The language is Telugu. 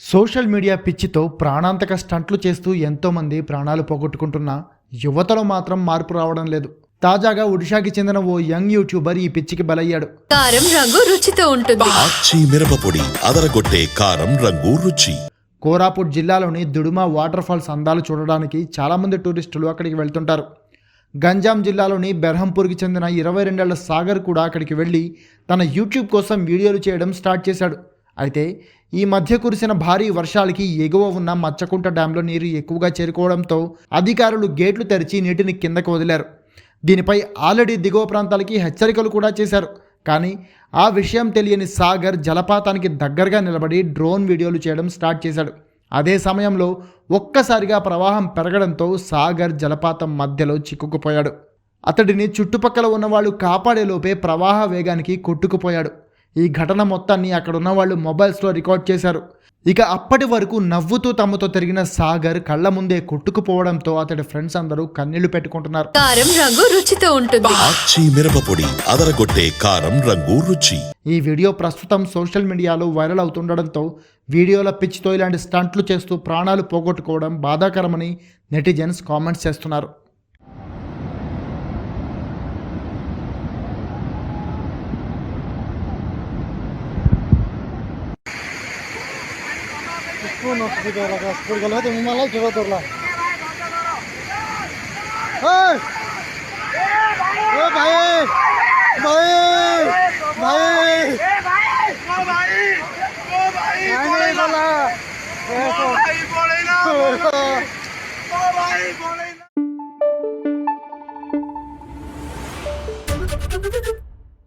సోషల్ మీడియా పిచ్చితో ప్రాణాంతక స్టంట్లు చేస్తూ ఎంతోమంది ప్రాణాలు పోగొట్టుకుంటున్న యువతలో మాత్రం మార్పు రావడం లేదు. తాజాగా ఒడిశాకి చెందిన ఓ యంగ్ యూట్యూబర్ ఈ పిచ్చికి బలయ్యాడు. కారం రంగు రుచితో ఉంటుంది. మిరపపొడి అదరగొట్టే కారం రంగు రుచి. కోరాపూట్ జిల్లాలోని దుడుమ వాటర్ ఫాల్స్ అందాలు చూడడానికి చాలామంది టూరిస్టులు అక్కడికి వెళ్తుంటారు. గంజాం జిల్లాలోని బెర్హంపూర్కి చెందిన ఇరవై రెండేళ్ళ సాగర్ కూడా అక్కడికి వెళ్ళి తన యూట్యూబ్ కోసం వీడియోలు చేయడం స్టార్ట్ చేశాడు. అయితే ఈ మధ్య కురిసిన భారీ వర్షాలకి ఎగువ ఉన్న మచ్చకుంట డ్యాంలో నీరు ఎక్కువగా చేరుకోవడంతో అధికారులు గేట్లు తెరిచి నీటిని కిందకు వదిలారు. దీనిపై ఆల్రెడీ దిగువ ప్రాంతాలకి హెచ్చరికలు కూడా చేశారు. కానీ ఆ విషయం తెలియని సాగర్ జలపాతానికి దగ్గరగా నిలబడి డ్రోన్ వీడియోలు చేయడం స్టార్ట్ చేశాడు. అదే సమయంలో ఒక్కసారిగా ప్రవాహం పెరగడంతో సాగర్ జలపాతం మధ్యలో చిక్కుకుపోయాడు. అతడిని చుట్టుపక్కల ఉన్నవాళ్ళు కాపాడేలోపే ప్రవాహ వేగానికి కొట్టుకుపోయాడు. ఈ ఘటన మొత్తాన్ని అక్కడున్న వాళ్ళు మొబైల్స్లో రికార్డ్ చేశారు. ఇక అప్పటి వరకు నవ్వుతూ తమతో తిరిగిన సాగర్ కళ్ళ ముందే కొట్టుకుపోవడంతో అతడి ఫ్రెండ్స్ అందరూ కన్నీళ్ళు పెట్టుకుంటున్నారు. కారం రంగు రుచితో ఉంటుంది. ఆచి మిరపపొడి అదరగొట్టే కారం రంగు రుచి. ఈ వీడియో ప్రస్తుతం సోషల్ మీడియాలో వైరల్ అవుతుండడంతో వీడియోల పిచ్చితో ఇలాంటి స్టంట్లు చేస్తూ ప్రాణాలు పోగొట్టుకోవడం బాధాకరమని నెటిజన్స్ కామెంట్స్ చేస్తున్నారు. কোন অসুবিধা হলো গাছ পড়ে গেল। হয়তো মালাই ফেরো ধরলাম। ভাই ভাই ভাই।